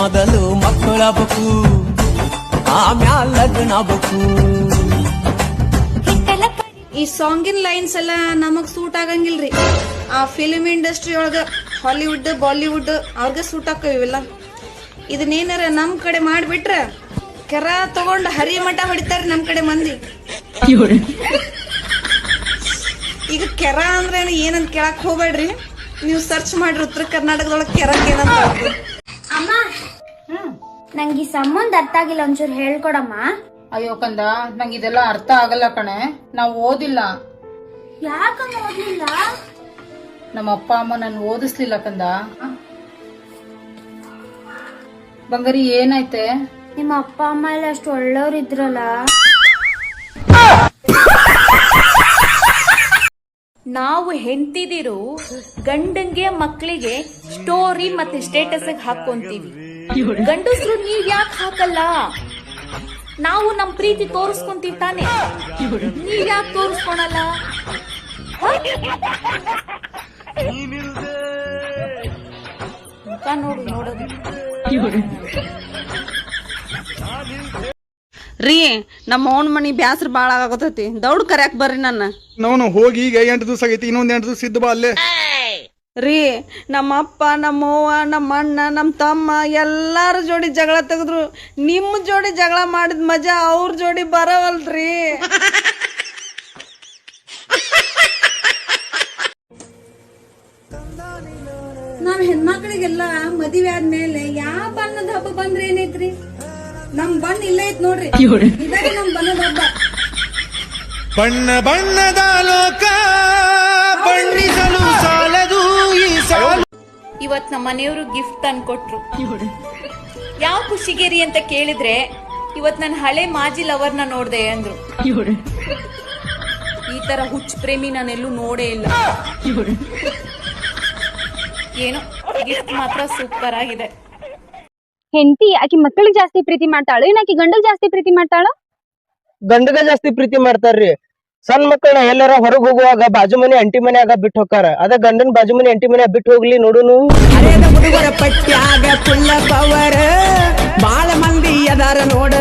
ಮೊದಲು ಮಕ್ಕಳಾಗಬೇಕು, ಆಮ್ಯಾಲ ಲಗ್ನ ಬಕು ಈ ಸಾಂಗಿನ ಲೈನ್ಸ್ ಎಲ್ಲ ನಮಗ್ ಸೂಟ್ ಆಗಂಗಿಲ್ರಿ. ಆ ಫಿಲ್ಮ್ ಇಂಡಸ್ಟ್ರಿ ಒಳಗ ಹಾಲಿವುಡ್ ಬಾಲಿವುಡ್ ಅವ್ರಿಗೆ ಸೂಟ್ ಹಾಕೋವಿಲ್ಲ ಇವೆಲ್ಲ. ಇದನ್ನೇನಾರ ನಮ್ ಕಡೆ ಮಾಡ್ಬಿಟ್ರ ಕೆರ ತಗೊಂಡ್ ಹರಿಯ ಮಠ ಹೊಡಿತಾರ ನಮ್ ಕಡೆ ಮಂದಿ. ಈಗ ಕೆರ ಅಂದ್ರೆ ಏನಂತ ಕೇಳಕ್ ಹೋಗ್ಬೇಡ್ರಿ. ನೀವು ಸರ್ಚ್ ಮಾಡ್ರಿ ಉತ್ತರ ಕರ್ನಾಟಕದೊಳಗೆ ಕೆರಕ್ ಏನಂತ. ನಂಗೆ ಈ ಸಂಬಂಧ ಅರ್ಥ ಆಗಿಲ್ಲ ಒಂಚೂರು ಹೇಳ್ಕೊಡಮ್ಮ. ಅಯ್ಯೋ ಕಂದ ನಂಗೆ ಇದೆಲ್ಲ ಅರ್ಥ ಆಗಲ್ಲ ಕಣೆ. ನಾವು ಓದಿಲ್ಲ. ಯಾಕಂದ್ರೆ ಓದ್ಲಿಲ್ಲ? ನಮ್ಮ ಅಪ್ಪ ಅಮ್ಮ ನನ್ ಓದಿಸ್ಲಿಲ್ಲ ಕಂದ. ಬಂಗಾರಿ ಏನಾಯ್ತೆ? ನಿಮ್ಮ ಅಪ್ಪ ಅಮ್ಮ ಎಲ್ಲ ಅಷ್ಟು ಒಳ್ಳೆಯವ್ರು ಇದ್ರಲ್ಲ. ನಾವು ಹೆಂಡತಿದಿರು ಗಂಡಂಗೆ ಮಕ್ಕಳಿಗೆ ಸ್ಟೋರಿ ಮತ್ತೆ ಸ್ಟೇಟಸ್ ಹಾಕೊಂತೀವಿ. ಗಂಡಸ್ರು ನೀವ್ ಯಾಕೆ ಹಾಕಲ್ಲ? ನಾವು ನಮ್ ಪ್ರೀತಿ ತೋರಿಸ್ಕೊಂತೀವಿ ತಾನೆ ನೀವ್ ಯಾಕೆ ತೋರಿಸ್ಕೊಳಲ್ಲ? ಹ? ಮುಖ ನೋಡು ನೋಡೋದು. ರೀ ನಮ್ಮ ಅವನ ಮನಿ ಬ್ಯಾಸ್ರ ಬಾಳ ಆಗತೈತಿ. ದೌಡ್ ಕರ್ಯಾಕ್ ಬರ್ರಿ ನನ್ನ. ನಾವು ಹೋಗಿ ಈಗ ಎಂಟು ದಿವಸ ಆಗೈತಿ ಇನ್ನೊಂದ್ ಎಂಟು ದಿವಸ ಇದ್ದು ಬಾ ಅಲ್ಲೇ. ರೀ ನಮ್ಮ ಅಪ್ಪ ನಮ್ಮ ಅವ್ವ ನಮ್ಮ ಅಣ್ಣ ನಮ್ಮ ತಮ್ಮ ಎಲ್ಲಾರ ಜೋಡಿ ಜಗಳ ತೆಗೆದ್ರು. ನಿಮ್ಮ ಜೋಡಿ ಜಗಳ ಮಾಡಿದ ಮಜಾ ಅವ್ರ ಜೋಡಿ ಬರವಲ್ರಿ ನಾವ್ ಹೆಣ್ಮಕ್ಳಿಗೆಲ್ಲ ಮದುವೆ ಆದ್ಮೇಲೆ ಯಾವ ಬಣ್ಣದ ಹಬ್ಬ ಬಂದ್ರೆ ಏನೈತ್ರಿ? ನಮ್ ಬಣ್ಣ ಇಲ್ಲೇ ಐತ್ ನೋಡ್ರಿ. ಇದೇ ನಮ್ ಬಣ್ಣದ ಹಬ್ಬ. ಬಣ್ಣ ಬಣ್ಣದ ಲೋಕ ಸಾಲು ಇವತ್ ನಮ್ಮ ಮನೆಯವರು ಗಿಫ್ಟ್ ತಂದು ಕೊಟ್ರು ಯಾವ ಖುಷಿಗೇರಿ ಅಂತ ಕೇಳಿದ್ರೆ ಇವತ್ ನನ್ನ ಹಳೆ ಮಾಜಿ ಲವರ್ನ ನೋಡ್ದೆ ಅಂದ್ರು. ಈ ತರ ಹುಚ್ಚ ಪ್ರೇಮಿ ನಾನೆಲ್ಲೂ ನೋಡೇ ಇಲ್ಲ. ಏನು ಗಿಫ್ಟ್ ಮಾತ್ರ ಸೂಪರ್ ಆಗಿದೆ. ಹೆಂಡತಿ ಆಕಿ ಮಕ್ಕಳಿಗೆ ಜಾಸ್ತಿ ಪ್ರೀತಿ ಮಾಡ್ತಾಳು ಏನಾಕಿ ಆಕಿ ಗಂಡಗ್ ಜಾಸ್ತಿ ಪ್ರೀತಿ ಮಾಡ್ತಾಳು? ಗಂಡಗ ಜಾಸ್ತಿ ಪ್ರೀತಿ ಮಾಡ್ತಾರ್ರಿ. ಸಣ್ಣ ಮಕ್ಕಳನ್ನ ಎಲ್ಲಾರ ಹೊರಗ್ ಹೋಗುವಾಗ ಬಾಜು ಮನೆ, ಅಂಟಿ ಮನ್ಯಾಗ ಬಿಟ್ಟು ಹೋಗಾರ ಅದ ಗಂಡನ್ ಬಾಜು ಮನೆ, ಅಂಟಿ ಮನ್ಯಾಗ ಬಿಟ್ಟು ಹೋಗ್ಲಿ ನೋಡುನು. ಹುಡುಗರ ಪಟ್ಟ್ಯಾಗ ಪುಲ್ಲ ಪವರ ಬಾಳ ಮಂದಿ ಅದಾರ ನೋಡ.